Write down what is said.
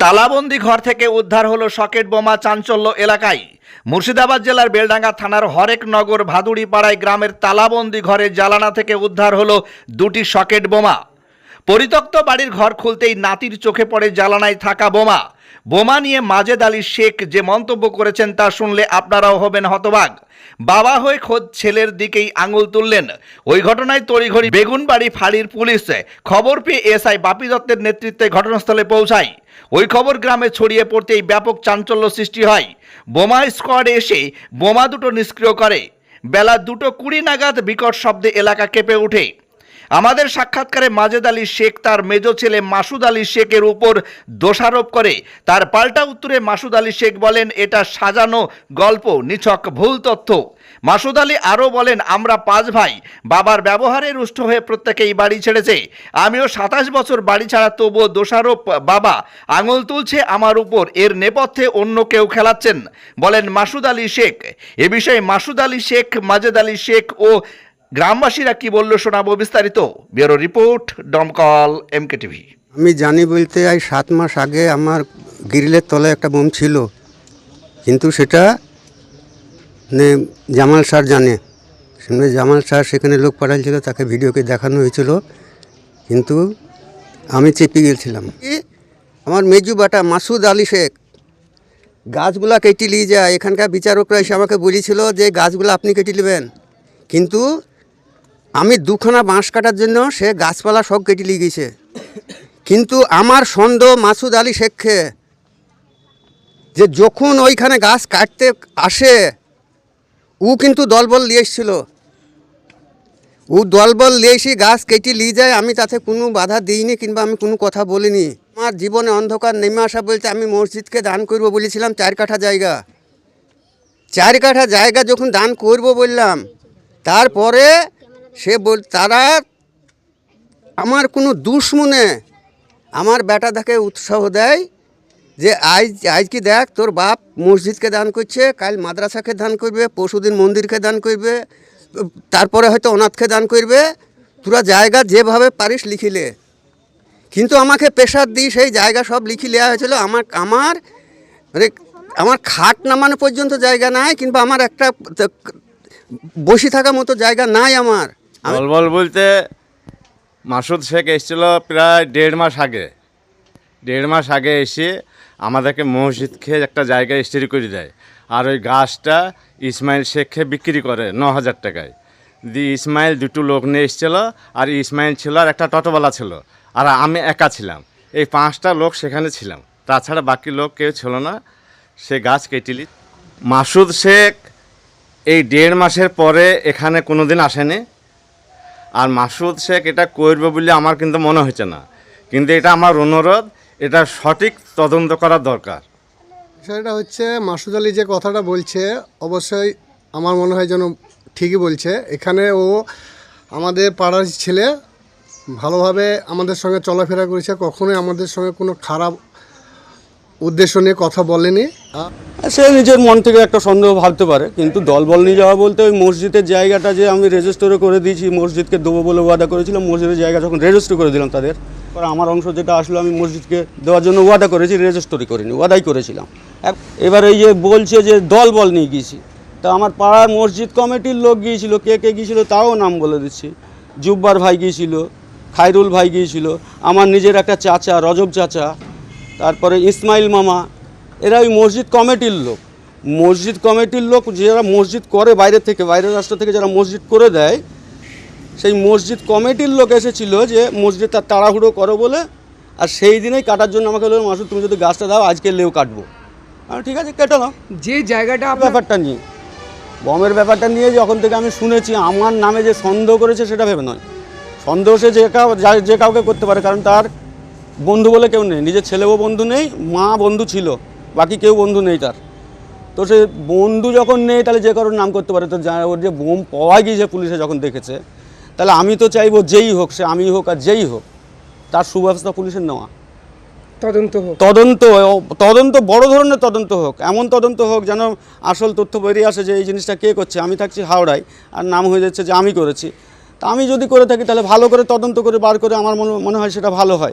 তালাবন্দি ঘর থেকে উদ্ধার হলো সকেট বোমা চাঞ্চল্য এলাকায়। মুর্শিদাবাদ জেলার বেলডাঙ্গা থানার হরেক নগর ভাদুড়ি পাড়ায় গ্রামের তালাবন্দি ঘরের জ্বালানা থেকে উদ্ধার হলো দুটি সকেট বোমা। পরিত্যক্ত বাড়ির ঘর খুলতেই নাতির চোখে পড়ে জ্বালানায় থাকা বোমা। বোমা নিয়ে মাজেদ আলী শেখ যে মন্তব্য করেছেন তা শুনলে আপনারাও হবেন হতবাক। বাবা হয়ে খোদ ছেলের দিকেই আঙুল তুললেন। ওই ঘটনায় তড়িঘড়ি বেগুনবাড়ি ফাঁড়ির পুলিশ খবর পেয়ে এসআই বাপি দত্তের নেতৃত্বে ঘটনাস্থলে পৌঁছায়। ওই খবর গ্রামে ছড়িয়ে পড়তেই ব্যাপক চাঞ্চল্য সৃষ্টি হয়। বোমা স্কোয়াড এসে বোমা দুটো নিষ্ক্রিয় করে। বেলা দুটো কুড়ি নাগাদ বিকট শব্দে এলাকা কেঁপে ওঠে। আমাদের সাক্ষাৎকারে মাজেদ আলী শেখ তার মেজ ছেলে মাসুদ আলী শেখের উপর দোষারোপ করে। তার পাল্টা উত্তরে মাসুদ আলী শেখ বলেন, এটা সাজানো গল্প, নিছক ভুল তথ্য। মাসুদ আলী আরও বলেন, আমরা পাঁচ ভাই, বাবার ব্যবহারে রুষ্ট হয়ে প্রত্যেকেই বাড়ি ছেড়েছে। আমিও সাতাশ বছর বাড়ি ছাড়া তবুও দোষারোপ, বাবা, আঙুল তুলছে আমার উপর, এর নেপথ্যে অন্য কেউ খেলাচ্ছেন। বলেন মাসুদ আলী শেখ। এ বিষয়ে মাসুদ আলী শেখ, মাজেদ আলী শেখ ও গ্রামবাসীরা কি বলল শোনাবো বিস্তারিত? Bureau report Domkal MK TV আমি জানি বলতে এই সাত মাস আগে আমার গ্রিলের তলায় একটা বোম ছিল। কিন্তু সেটা মানে জামাল স্যার জানে। সেখানে জামাল স্যার সেখানে লোক পাঠাইছিল, তাকে ভিডিওকে দেখানো হয়েছিল। কিন্তু আমি চেপে গেছিলাম। আমার মেজু বাটা মাসুদ আলী শেখ, গাছগুলা কেটে নিয়ে যায়। এখানকার বিচারকরা এসে আমাকে বলেছিল যে, গাছগুলো আপনি কেটে নেবেন। কিন্তু আমি দুখানা বাঁশ কাটার জন্য সে গাছপালা সব কেটে নিয়ে গেছে। কিন্তু আমার সন্দেহ মাসুদ আলী শেখকে যে যখন ওইখানে গাছ কাটতে আসে, ও কিন্তু দলবল নিয়ে এসেছিল। ও দলবল নিয়ে এসে গাছ কেটে নিয়ে যায়, আমি তাতে কোনো বাধা দিইনি কিংবা আমি কোনো কথা বলিনি। আমার জীবনে অন্ধকার নেমে আসা বলতে আমি মসজিদকে দান করব বলেছিলাম চার কাঠা জায়গা। চার কাঠা জায়গা যখন দান করব বললাম, তারপরে সে বল, তারা আমার কোনো দুশ্মনে আমার বেটাটাকে উৎসাহ দেয় যে আজ আজ কি দেখ, তোর বাপ মসজিদকে দান করছে, কাল মাদ্রাসাকে দান করবে, পরশুদিন মন্দিরকে দান করবে, তারপরে হয়তো অনাথকে দান করবে, তোরা জায়গা যেভাবে পারিস লিখিলে। কিন্তু আমাকে প্রেশার দিই সেই জায়গা সব লিখি নেওয়া হয়েছিল, আমার আমার মানে আমার খাট নামানো পর্যন্ত জায়গা নাই, কিংবা আমার একটা বসে থাকা মতো জায়গা নাই আমার। আমি দলবল বলতে মাসুদ শেখ এসেছিল প্রায় দেড় মাস আগে। দেড় মাস আগে এসে আমাদেরকে মসজিদ খেয়ে একটা জায়গায় স্থির করে দেয়। আর ওই গাছটা ইসমাইল শেখকে বিক্রি করে ন হাজার টাকায়। দি ইসমাইল দুটো লোক নিয়ে এসেছিল আর ইসমাইল ছিল আর একটা টোটোওয়ালা ছিল। আর আমি একা ছিলাম। এই পাঁচটা লোক সেখানে ছিলাম। তাছাড়া বাকি লোক কেউ ছিল না। সে গাছ কেটিলি মাসুদ শেখ এই দেড় মাসের পরে এখানে কোনো দিন আসেনি। আর মাসুদ শেখ এটা করবে বলে আমার কিন্তু মনে হচ্ছে না। কিন্তু এটা আমার অনুরোধ, এটা সঠিক তদন্ত করা দরকার। বিষয়টা হচ্ছে, মাসুদ আলী যে কথাটা বলছে, অবশ্যই আমার মনে হয় যেন ঠিকই বলছে। এখানে ও আমাদের পাড়ার ছেলে, ভালোভাবে আমাদের সঙ্গে চলাফেরা করেছে, কখনোই আমাদের সঙ্গে কোনো খারাপ উদ্দেশ্য নিয়ে কথা বলেনি। সে নিজের মন থেকে একটা সন্দেহ ভাবতে পারে, কিন্তু দলবল নিয়ে যাওয়া বলতে ওই মসজিদের জায়গাটা যে আমি রেজিস্টারে করে দিয়েছি, মসজিদকে দেবো বলে ওয়াদা করেছিলাম, মসজিদের জায়গা যখন রেজিস্টার করে দিলাম তাদের আমার অংশ যেটা আসলো আমি মসজিদকে দেওয়ার জন্য ওয়াদা করেছি রেজিস্টারি করিনি, ওয়াদাই করেছিলাম। এবার এই যে বলছে যে দল বল নিয়ে গিয়েছি, তা আমার পাড়ার মসজিদ কমিটির লোক গিয়েছিল, কে কে গিয়েছিল তাও নাম বলে দিচ্ছি। জুব্বার ভাই গিয়েছিল খাইরুল ভাই গিয়েছিল, আমার নিজের একটা চাচা, রজব চাচা তারপরে ইসমাইল মামা এরা ওই মসজিদ কমিটির লোক। মসজিদ কমিটির লোক যারা মসজিদ করে বাইরে থেকে বাইরের রাষ্ট্র থেকে যারা মসজিদ করে দেয় সেই মসজিদ কমিটির লোক এসেছিল যে মসজিদ তার তাড়াহুড়ো করো বলে আর সেই দিনেই কাটার জন্য আমাকে বলল মাসুদ তুমি যদি গাছটা দাও আজকে লেও কাটবো। আমি ঠিক আছে কেটে নাও। যে জায়গাটা আপনার ব্যাপারটা নিয়ে। বমের ব্যাপারটা নিয়ে যখন থেকে আমি শুনেছি আমার নামে যে সন্দেহ করেছে সেটা ভেবে নয়। সন্দেহ সে যে কাউ যে কাউকে করতে পারে কারণ তার বন্ধু বলে কেউ নেই। নিজের ছেলেও বন্ধু নেই মা বন্ধু ছিল বাকি কেউ বন্ধু নেই তার। তো সে বন্ধু যখন নেই তাহলে যে কারোর নাম করতে পারে। তো যা- ওর যে বোম পাওয়া গিয়েছে পুলিশে যখন দেখেছে তাহলে আমি তো চাইব যেই হোক সে আমি হোক আর যেই হোক তার সুব্যবস্থা পুলিশের নেওয়া। তদন্ত হোক। তদন্ত তদন্ত বড় ধরনের তদন্ত হোক এমন তদন্ত হোক যেন আসল তথ্য বেরিয়ে আসে যে এই জিনিসটা কে করছে। আমি থাকছি হাওড়ায় আর নাম হয়ে যাচ্ছে যে আমি করেছি। তা আমি যদি করে থাকি তাহলে ভালো করে তদন্ত করে বার করে আমার মনে মনে হয় সেটা ভালো হয়।